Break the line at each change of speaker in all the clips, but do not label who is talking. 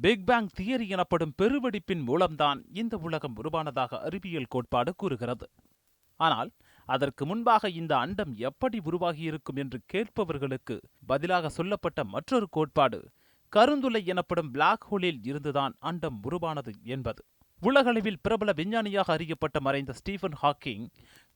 Big bang theory எனப்படும் பெருவெடிப்பின் மூலம்தான் இந்த உலகம் உருவானதாக அறிவியல் கோட்பாடு கூறுகிறது. ஆனால் அதற்கு முன்பாக இந்த அண்டம் எப்படி உருவாகியிருக்கும் என்று கேட்பவர்களுக்கு பதிலாக சொல்லப்பட்ட மற்றொரு கோட்பாடு கருந்துளை எனப்படும் பிளாக் ஹோலில் இருந்துதான் அண்டம் உருவானது என்பது. உலகளவில் பிரபல விஞ்ஞானியாக அறியப்பட்ட மறைந்த ஸ்டீஃபன் ஹாக்கிங்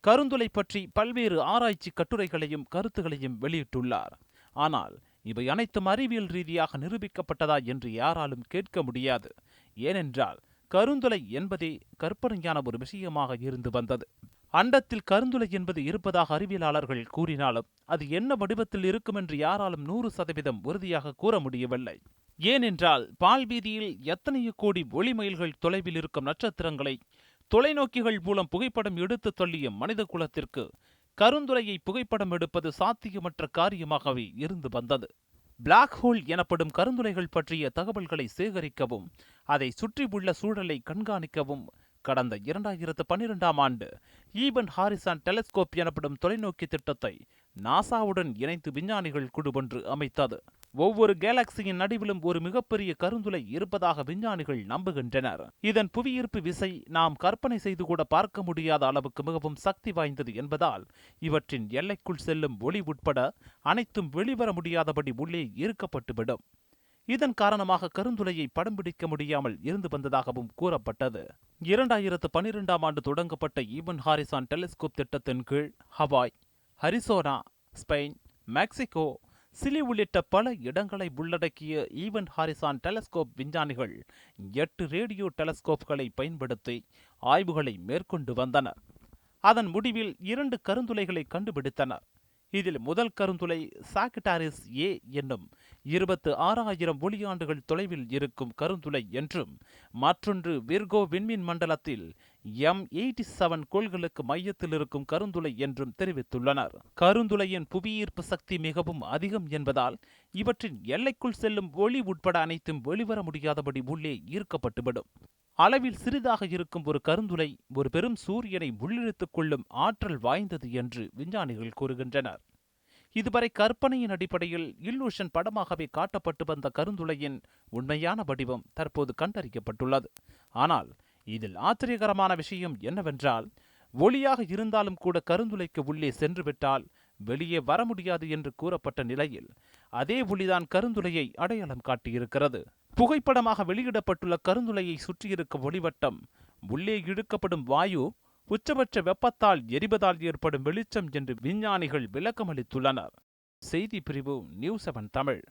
கருந்துளை பற்றி பல்வேறு ஆராய்ச்சி கட்டுரைகளையும் கருத்துகளையும் வெளியிட்டுள்ளார். ஆனால் இவை அனைத்தும் அறிவியல் ரீதியாக நிரூபிக்கப்பட்டதா என்று யாராலும் கேட்க முடியாது. ஏனென்றால் கருந்துளை என்பதே கற்பனையான ஒரு விஷயமாக இருந்து வந்தது. அண்டத்தில் கருந்துளை என்பது இருப்பதாக அறிவியலாளர்கள் கூறினாலும் அது என்ன வடிவத்தில் இருக்கும் என்று யாராலும் நூறு சதவீதம் உறுதியாக கூற முடியவில்லை. ஏனென்றால் பால்வீதியில் எத்தனையோ கோடி ஒளிமைல்கள் தொலைவில் இருக்கும் நட்சத்திரங்களை தொலைநோக்கிகள் மூலம் புகைப்படம் எடுத்து தள்ளிய மனித குலத்திற்கு கருந்துரையை புகைப்படம் எடுப்பது சாத்தியமற்ற காரியமாகவே இருந்து வந்தது. பிளாக் ஹோல் எனப்படும் கருந்துளைகள் பற்றிய தகவல்களை சேகரிக்கவும் அதை சுற்றியுள்ள சூழலை கண்காணிக்கவும் கடந்த இரண்டாயிரத்து பன்னிரெண்டாம் ஆண்டு ஈபன் ஹாரிசான் டெலஸ்கோப் எனப்படும் தொலைநோக்கி திட்டத்தை நாசாவுடன் இணைந்து விஞ்ஞானிகள் குழு ஒன்று அமைத்தது. ஒவ்வொரு கேலக்சியின் நடுவிலும் ஒரு மிகப்பெரிய கருந்துளை இருப்பதாக விஞ்ஞானிகள் நம்புகின்றனர். இதன் புவியீர்ப்பு விசை நாம் கற்பனை செய்து கூட பார்க்க முடியாத அளவுக்கு மிகவும் சக்தி வாய்ந்தது என்பதால் இவற்றின் எல்லைக்குள் செல்லும் ஒளி உட்பட அனைத்தும் வெளிவர முடியாதபடி உள்ளே ஈர்க்கப்பட்டுவிடும். இதன் காரணமாக கருந்துளையை படம் பிடிக்க முடியாமல் இருந்து வந்ததாகவும் கூறப்பட்டது. இரண்டாயிரத்து பனிரெண்டாம் ஆண்டு தொடங்கப்பட்ட ஈவன் ஹாரிசான் டெலிஸ்கோப் திட்டத்தின் கீழ் Hawaii Arizona Spain Mexico Chile உள்ளிட்ட பல இடங்களை உள்ளடக்கிய ஈவன் ஹாரிசான் டெலஸ்கோப் விஞ்ஞானிகள் எட்டு ரேடியோ டெலஸ்கோப்களை பயன்படுத்தி ஆய்வுகளை மேற்கொண்டு வந்தனர். அதன் முடிவில் இரண்டு கருந்துளைகளை கண்டுபிடித்தனர். இதில் முதல் கருந்துளை சாக்டாரிஸ் ஏ என்னும் இருபத்து ஆறாயிரம் ஒளியாண்டுகள் தொலைவில் இருக்கும் கருந்துளை என்றும் மற்றொன்று விர்கோ விண்மீன் மண்டலத்தில் எம் எயிட்டி செவன் கோள்களுக்கு மையத்தில் இருக்கும் கருந்துளை என்றும் தெரிவித்துள்ளனர். கருந்துளையின் புவியீர்ப்பு சக்தி மிகவும் அதிகம் என்பதால் இவற்றின் எல்லைக்குள் செல்லும் ஒளி உட்பட அனைத்தும் வெளிவர முடியாதபடி உள்ளே ஈர்க்கப்பட்டுவிடும். அளவில் சிறிதாக இருக்கும் ஒரு கருந்துளை ஒரு பெரும் சூரியனை உள்ளிழுத்துக் கொள்ளும் ஆற்றல் வாய்ந்தது என்று விஞ்ஞானிகள் கூறுகின்றனர். இதுவரை கற்பனையின் அடிப்படையில் இல்லூஷன் படமாகவே காட்டப்பட்டு வந்த கருந்துளையின் உண்மையான வடிவம் தற்போது கண்டறியப்பட்டுள்ளது. ஆனால் இதில் ஆச்சரியகரமான விஷயம் என்னவென்றால் ஒளியாக இருந்தாலும் கூட கருந்துளைக்கு உள்ளே சென்றுவிட்டால் வெளியே வர முடியாது என்று கூறப்பட்ட நிலையில் அதே ஒளிதான் கருந்துளையை அடையாளம் காட்டியிருக்கிறது. புகைப்படமாக வெளியிடப்பட்டுள்ள கருந்துளையை சுற்றியிருக்கும் ஒளிவட்டம் உள்ளே இழுக்கப்படும் வாயு உச்சபட்ச வெப்பத்தால் எரிவதால் ஏற்படும் வெளிச்சம் என்று விஞ்ஞானிகள் விளக்கமளித்துள்ளனர். செய்தி பிரிவு நியூஸ் செவன் தமிழ்.